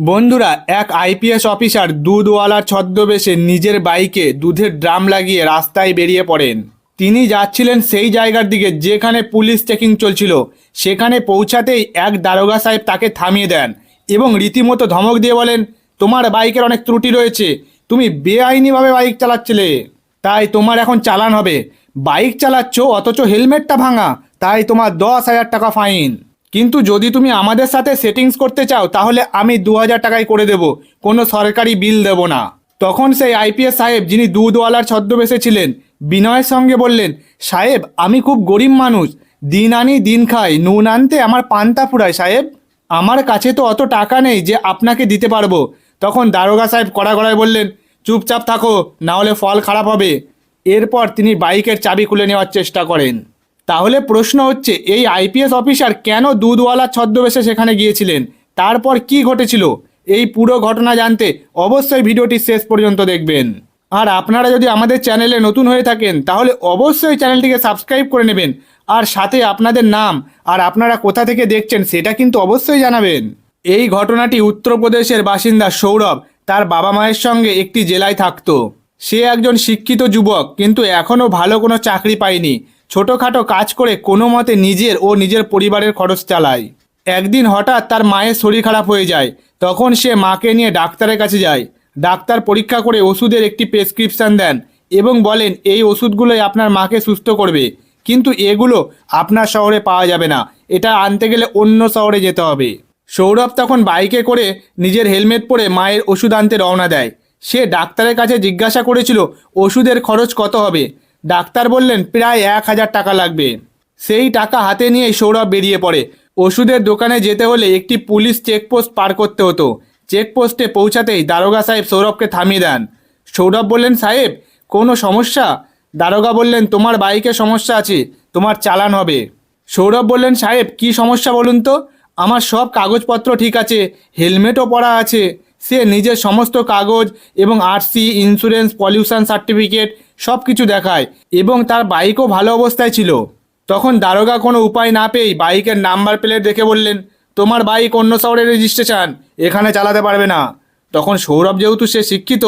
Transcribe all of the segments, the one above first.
বন্ধুরা, এক IPS officer দুধওয়ালার ছদ্মবেশে নিজের বাইকে দুধের ড্রাম লাগিয়ে রাস্তায় বেরিয়ে পড়েন। তিনি যাচ্ছিলেন সেই জায়গার দিকে যেখানে পুলিশ চেকিং চলছিল। সেখানে পৌঁছাতেই এক দারোগা সাহেব তাকে থামিয়ে দেন এবং রীতিমতো ধমক দিয়ে বলেন, তোমার বাইকের অনেক ত্রুটি রয়েছে, তুমি বেআইনিভাবে বাইক চালাচ্ছিলে। তাই তোমার এখন চালান হবে। বাইক চালাচ্ছ, অথচ হেলমেটটা ভাঙা, তাই তোমার দশ হাজার টাকা ফাইন। কিন্তু যদি তুমি আমাদের সাথে সেটিংস করতে চাও, তাহলে আমি দু হাজার টাকায় করে দেব। কোনো সরকারি বিল দেব না। তখন সেই আইপিএস সাহেব, যিনি দুধওয়ালার ছদ্মবেশে ছিলেন, বিনয়ের সঙ্গে বললেন, সাহেব, আমি খুব গরিব মানুষ। দিন আনি, দিন খাই। নুন আনতে আমার পান্তা ফুরায়, সাহেব। আমার কাছে তো অত টাকা নেই যে আপনাকে দিতে পারব। তখন দারোগা সাহেব কড়া কড়ায় বললেন, চুপচাপ থাকো, না হলে ফল খারাপ হবে। এরপর তিনি বাইকের চাবি খুলে নেওয়ার চেষ্টা করেন। তাহলে প্রশ্ন হচ্ছে, এই আইপিএস অফিসার কেন দুধওয়ালা ছদ্মবেশে সেখানে গিয়েছিলেন? তারপর কি ঘটেছিল? এই পুরো ঘটনা জানতে অবশ্যই ভিডিওটি শেষ পর্যন্ত দেখবেন। আর আপনারা যদি আমাদের চ্যানেলে নতুন হয়ে থাকেন, তাহলে অবশ্যই চ্যানেলটিকে সাবস্ক্রাইব করে নেবেন। আর সাথে আপনাদের নাম আর আপনারা কোথা থেকে দেখছেন, সেটা কিন্তু অবশ্যই জানাবেন। এই ঘটনাটি উত্তরপ্রদেশের বাসিন্দা সৌরভ, তার বাবা মায়ের সঙ্গে একটি জেলায় থাকতো। সে একজন শিক্ষিত যুবক, কিন্তু এখনও ভালো কোনো চাকরি পায়নি। ছোটোখাটো কাজ করে কোনো মতে নিজের ও নিজের পরিবারের খরচ চালায়। একদিন হঠাৎ তার মায়ের শরীর খারাপ হয়ে যায়। তখন সে মাকে নিয়ে ডাক্তারের কাছে যায়। ডাক্তার পরীক্ষা করে ওষুধের একটি প্রেসক্রিপশন দেন এবং বলেন, এই ওষুধগুলোই আপনার মাকে সুস্থ করবে। কিন্তু এগুলো আপনার শহরে পাওয়া যাবে না। এটা আনতে গেলে অন্য শহরে যেতে হবে। সৌরভ তখন বাইকে করে নিজের হেলমেট পরে মায়ের ওষুধ আনতে রওনা দেয়। সে ডাক্তারের কাছে জিজ্ঞাসা করেছিল, ওষুধের খরচ কত হবে? ডাক্তার বললেন, প্রায় এক হাজার টাকা লাগবে। সেই টাকা হাতে নিয়েই সৌরভ বেরিয়ে পড়ে। ওষুধের দোকানে যেতে হলে একটি পুলিশ চেকপোস্ট পার করতে হতো। চেকপোস্টে পৌঁছাতেই দারোগা সাহেব সৌরভকে থামিয়ে দেন। সৌরভ বললেন, সাহেব, কোনো সমস্যা? দারোগা বললেন, তোমার বাইকে সমস্যা আছে, তোমার চালান হবে। সৌরভ বললেন, সাহেব, কি সমস্যা বলুন তো? আমার সব কাগজপত্র ঠিক আছে, হেলমেটও পরা আছে। সে নিজের সমস্ত কাগজ এবং আরসি ইন্স্যুরেন্স পলিউশন সার্টিফিকেট সব কিছু দেখায় এবং তার বাইকও ভালো অবস্থায় ছিল। তখন দারোগা কোনো উপায় না পেয়েই বাইকের নাম্বার প্লেট দেখে বললেন, তোমার বাইক অন্য শহরে রেজিস্ট্রেশন এখানে চালাতে পারবে না। তখন সৌরভ যেহেতু সে শিক্ষিত,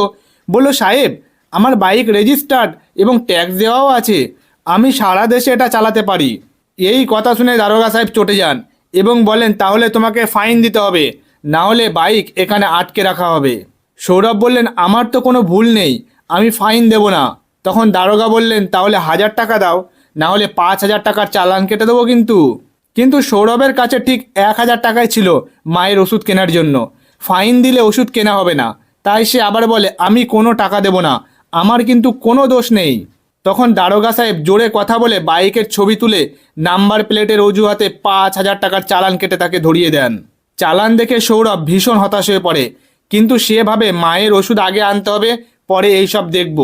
বলল, সাহেব, আমার বাইক রেজিস্টার্ড এবং ট্যাক্স দেওয়াও আছে, আমি সারা দেশে এটা চালাতে পারি। এই কথা শুনে দারোগা সাহেব চটে যান এবং বলেন, তাহলে তোমাকে ফাইন দিতে হবে। না হলে বাইক এখানে আটকে রাখা হবে। সৌরভ বললেন, আমার তো কোনো ভুল নেই, আমি ফাইন দেব না। তখন দারোগা বললেন, তাহলে হাজার টাকা দাও, না হলে পাঁচ হাজার টাকার চালান কেটে দেবো কিন্তু। কিন্তু সৌরভের কাছে ঠিক এক হাজার টাকাই ছিল মায়ের ওষুধ কেনার জন্য। ফাইন দিলে ওষুধ কেনা হবে না। তাই সে আবার বলে, আমি কোনো টাকা দেব না, আমার কিন্তু কোনো দোষ নেই। তখন দারোগা সাহেব জোরে কথা বলে বাইকের ছবি তুলে নাম্বার প্লেটের অজুহাতে পাঁচ হাজার টাকার চালান কেটে তাকে ধরিয়ে দেন। চালান দেখে সৌরভ ভীষণ হতাশ হয়ে পড়ে। কিন্তু সেভাবে মায়ের ওষুধ আগে আনতে হবে, পরে এইসব দেখব।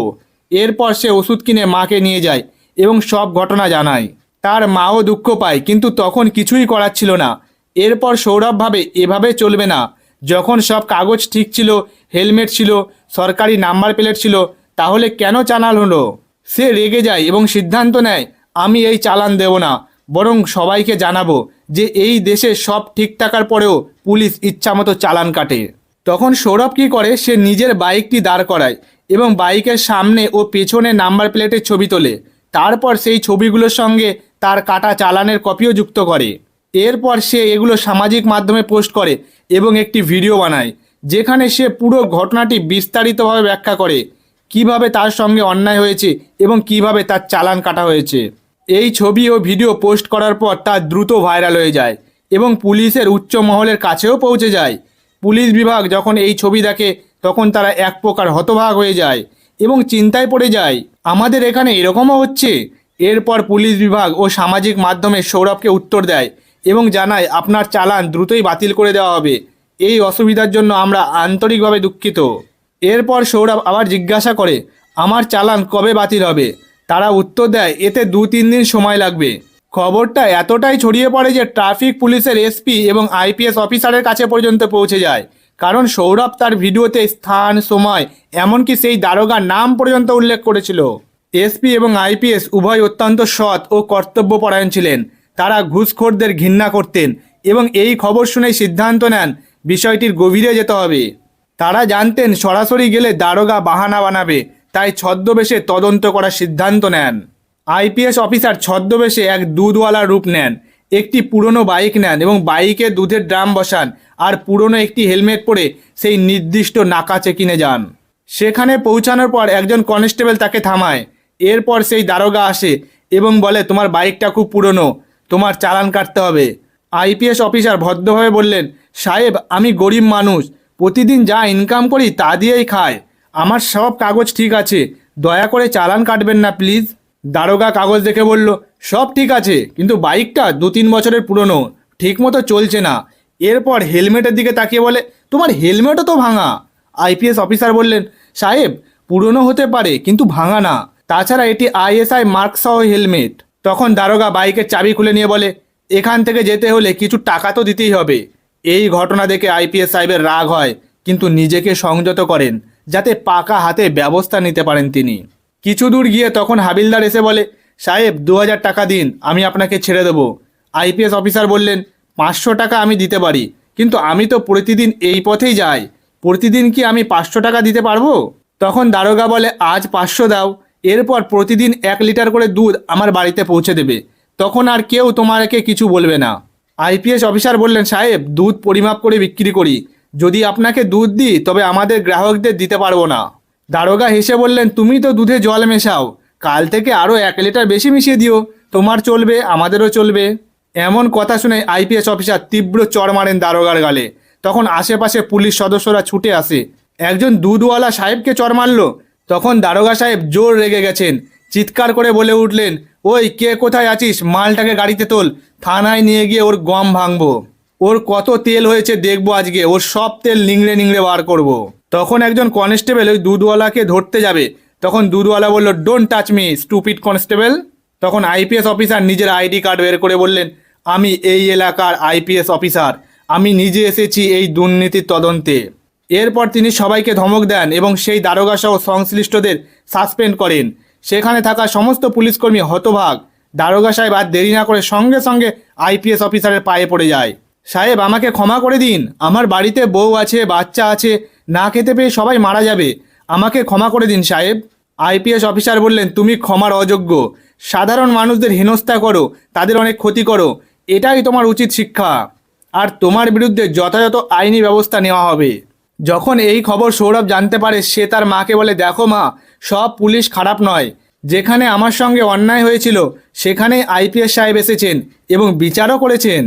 এরপর সে ওষুধ কিনে মাকে নিয়ে যায় এবং সব ঘটনা জানায়। তার মাও দুঃখ পায়, কিন্তু তখন কিছুই করার ছিল না। এরপর সৌরভ ভাবে এভাবে চলবে না। যখন সব কাগজ ঠিক ছিল, হেলমেট ছিল, সরকারি নাম্বার প্লেট ছিল, তাহলে কেন চালান হলো? সে রেগে যায় এবং সিদ্ধান্ত নেয়, আমি এই চালান দেব না। বরং সবাইকে জানাব যে এই দেশে সব ঠিক থাকার পরেও পুলিশ ইচ্ছামতো চালান কাটে। তখন সৌরভ কী করে? সে নিজের বাইকটি দাঁড় করায় এবং বাইকের সামনে ও পেছনে নাম্বার প্লেটের ছবি তোলে। তারপর সেই ছবিগুলোর সঙ্গে তার কাটা চালানের কপিও যুক্ত করে। এরপর সে এগুলো সামাজিক মাধ্যমে পোস্ট করে এবং একটি ভিডিও বানায়, যেখানে সে পুরো ঘটনাটি বিস্তারিতভাবে ব্যাখ্যা করে, কীভাবে তার সঙ্গে অন্যায় হয়েছে এবং কীভাবে তার চালান কাটা হয়েছে। এই ছবি ও ভিডিও পোস্ট করার পর তা দ্রুত ভাইরাল হয়ে যায় এবং পুলিশের উচ্চ মহলের কাছেও পৌঁছে যায়। পুলিশ বিভাগ যখন এই ছবি দেখে, তখন তারা এক প্রকার হতভাগ হয়ে যায় এবং চিন্তায় পড়ে যায়, আমাদের এখানে এরকমও হচ্ছে? এরপর পুলিশ বিভাগ ও সামাজিক মাধ্যমে সৌরভকে উত্তর দেয় এবং জানায়, আপনার চালান দ্রুতই বাতিল করে দেওয়া হবে। এই অসুবিধার জন্য আমরা আন্তরিকভাবে দুঃখিত। এরপর সৌরভ আবার জিজ্ঞাসা করে, আমার চালান কবে বাতিল হবে? তারা উত্তর দেয়, এতে দু তিন দিন সময় লাগবে। খবরটা এতটাই ছড়িয়ে পড়ে যে ট্রাফিক পুলিশের এসপি এবং আইপিএস অফিসারের কাছে পর্যন্ত পৌঁছে যায়। কারণ সৌরভ তার ভিডিওতে স্থান, সময়, এমনকি সেই দারোগার নাম পর্যন্ত উল্লেখ করেছিল। এসপি এবং আইপিএস উভয় অত্যন্ত সৎ ও কর্তব্যপরায়ণ ছিলেন। তারা ঘুষখোরদের ঘৃণা করতেন এবং এই খবর শুনেই সিদ্ধান্ত নেন, বিষয়টির গভীরে যেতে হবে। তারা জানতেন সরাসরি গেলে দারোগা বাহানা বানাবে। তাই ছদ্মবেশে তদন্ত করার সিদ্ধান্ত নেন। আইপিএস অফিসার ছদ্মবেশে এক দুধওয়ালার রূপ নেন। একটি পুরনো বাইক নেন এবং বাইকে দুধের ড্রাম বসান আর পুরনো একটি হেলমেট পরে সেই নির্দিষ্ট নাকাচে কিনে যান। সেখানে পৌঁছানোর পর একজন কনস্টেবল তাকে থামায়। এরপর সেই দারোগা আসে এবং বলে, তোমার বাইকটা খুব পুরনো, তোমার চালান কাটতে হবে। আইপিএস অফিসার ভদ্রভাবে বললেন, সাহেব, আমি গরিব মানুষ, প্রতিদিন যা ইনকাম করি তা দিয়েই খায়। আমার সব কাগজ ঠিক আছে। দয়া করে চালান কাটবেন না প্লিজ দারোগা কাগজ দেখে বলল, সব ঠিক আছে, কিন্তু বাইকটা দু তিন বছরের পুরনো, ঠিকমতো চলছে না। এরপর হেলমেটের দিকে তাকিয়ে বলে, তোমার হেলমেটও তো ভাঙা। আইপিএস অফিসার বললেন, সাহেব, পুরনো হতে পারে, কিন্তু ভাঙা না। তাছাড়া এটি আইএসআই মার্ক সহ হেলমেট। তখন দারোগা বাইকের চাবি খুলে নিয়ে বলে, এখান থেকে যেতে হলে কিছু টাকা তো দিতেই হবে। এই ঘটনা দেখে আইপিএস সাহেবের রাগ হয়, কিন্তু নিজেকে সংযত করেন। যাতে পাকা হাতে ব্যবস্থা নিতে পারেন তিনি। কিছু দূর গিয়ে তখন হাবিলদার এসে বলে, সাহেব দু হাজার টাকা দিন, আমি আপনাকে ছেড়ে দেবো। আইপিএস অফিসার বললেন, পাঁচশো টাকা আমি দিতে পারি, কিন্তু আমি তো প্রতিদিন এই পথেই যাই। প্রতিদিন কি আমি পাঁচশো টাকা দিতে পারব? তখন দারোগা বলে, আজ পাঁচশো দাও, এরপর প্রতিদিন এক লিটার করে দুধ আমার বাড়িতে পৌঁছে দেবে। তখন আর কেউ তোমাকে কিছু বলবে না। আইপিএস অফিসার বললেন, সাহেব, দুধ পরিমাপ করে বিক্রি করি। যদি আপনাকে দুধ দিই, তবে আমাদের গ্রাহকদের দিতে পারব না। দারোগা হেসে বললেন, তুমি তো দুধে জল মেশাও। কাল থেকে আরও এক লিটার বেশি মিশিয়ে দিও। তোমার চলবে, আমাদেরও চলবে। এমন কথা শুনে আইপিএস অফিসার তীব্র চড় মারেন দারোগার গালে। তখন আশেপাশে পুলিশ সদস্যরা ছুটে আসে। একজন দুধওয়ালা সাহেবকে চড় মারল। তখন দারোগা সাহেব জোর রেগে গেছেন। চিৎকার করে বলে উঠলেন, ওই, কে কোথায় আছিস? মালটাকে গাড়িতে তোল। থানায় নিয়ে গিয়ে ওর গম ভাঙবো। ওর কত তেল হয়েছে দেখব আজকে। ওর সব তেল নিংড়ে নিংড়ে বার করব। তখন একজন কনস্টেবল ওই দুধওয়ালাকে ধরতে যাবে। তখন দুধওয়ালা বলল don't touch me stupid constable তখন আইপিএস অফিসার নিজের আইডি কার্ড বের করে বললেন, আমি এই এলাকার আইপিএস অফিসার আমি নিজে এসেছি এই দুর্নীতির তদন্তে। এরপর তিনি সবাইকে ধমক দেন এবং সেই দারোগা সহ সংশ্লিষ্টদের সাসপেন্ড করেন। সেখানে থাকা সমস্ত পুলিশকর্মী হতভাগ। দারোগা সাহেব আর দেরি না করে সঙ্গে সঙ্গে আইপিএস অফিসারের পায়ে পড়ে যায়। সাহেব, আমাকে ক্ষমা করে দিন। আমার বাড়িতে বউ আছে, বাচ্চা আছে, না খেতে পেয়ে সবাই মারা যাবে। আমাকে ক্ষমা করে দিন সাহেব। আইপিএস অফিসার বললেন, তুমি ক্ষমার অযোগ্য। সাধারণ মানুষদের হেনস্থা করো, তাদের অনেক ক্ষতি করো। এটাই তোমার উচিত শিক্ষা। আর তোমার বিরুদ্ধে যথাযথ আইনি ব্যবস্থা নেওয়া হবে। যখন এই খবর সৌরভ জানতে পারে, সে তার মাকে বলে, দেখো মা, সব পুলিশ খারাপ নয়। যেখানে আমার সঙ্গে অন্যায় হয়েছিল সেখানে আইপিএস সাহেব এসেছেন এবং বিচারও করেছেন।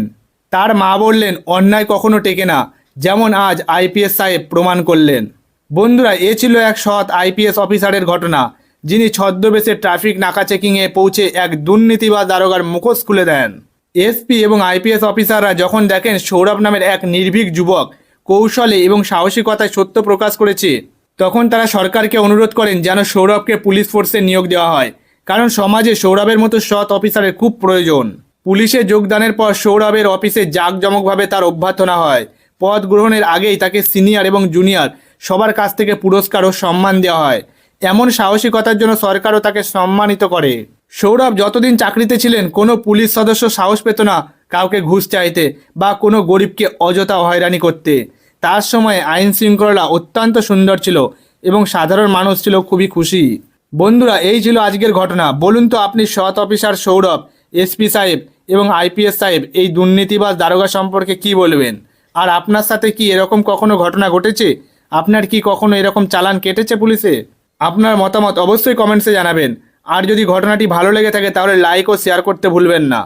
তার মা বললেন, অন্যায় কখনো টেকে না। যেমন আজ আইপিএস সাহেব প্রমাণ করলেন। বন্ধুরা, এ ছিল এক সৎ আইপিএস অফিসারের ঘটনা, যিনি ছদ্মবেশে ট্রাফিক নাকা চেকিংয়ে পৌঁছে এক দুর্নীতিবাজ দারোগার মুখোশ খুলে দেন। এসপি এবং আইপিএস অফিসাররা যখন দেখেন সৌরভ নামের এক নির্ভীক যুবক কৌশলে এবং সাহসিকতায় সত্য প্রকাশ করেছে, তখন তারা সরকারকে অনুরোধ করেন যেন সৌরভকে পুলিশ ফোর্সে নিয়োগ দেওয়া হয়, কারণ সমাজে সৌরভের মতো সৎ অফিসারের খুব প্রয়োজন। পুলিশে যোগদানের পর সৌরভের অফিসে জাঁকজমকভাবে তার অভ্যর্থনা হয়। পদ গ্রহণের আগেই তাকে সিনিয়র এবং জুনিয়র সবার কাছ থেকে পুরস্কার ও সম্মান দেওয়া হয়। এমন সাহসিকতার জন্য সরকারও তাকে সম্মানিত করে। সৌরভ যতদিন চাকরিতে ছিলেন, কোনো পুলিশ সদস্য সাহস পেত না কাউকে ঘুষ চাইতে বা কোনো গরিবকে অযথা হয়রানি করতে। তার সময় আইন শৃঙ্খলা অত্যন্ত সুন্দর ছিল এবং সাধারণ মানুষ ছিল খুবই খুশি। বন্ধুরা, এই ছিল আজকের ঘটনা। বলুন তো, আপনি সৎ অফিসার সৌরভ এসপি সাহেব এবং আইপিএস সাহেব, এই দুর্নীতিবাজ দারোগা সম্পর্কে কি বলবেন? আর আপনার সাথে কি এরকম কখনো ঘটনা ঘটেছে? আপনার কি কখনো এরকম চালান কেটেছে পুলিশে? আপনার মতামত অবশ্যই কমেন্টসে জানাবেন। আর যদি ঘটনাটি ভালো লেগে থাকে তাহলে লাইক ও শেয়ার করতে ভুলবেন না।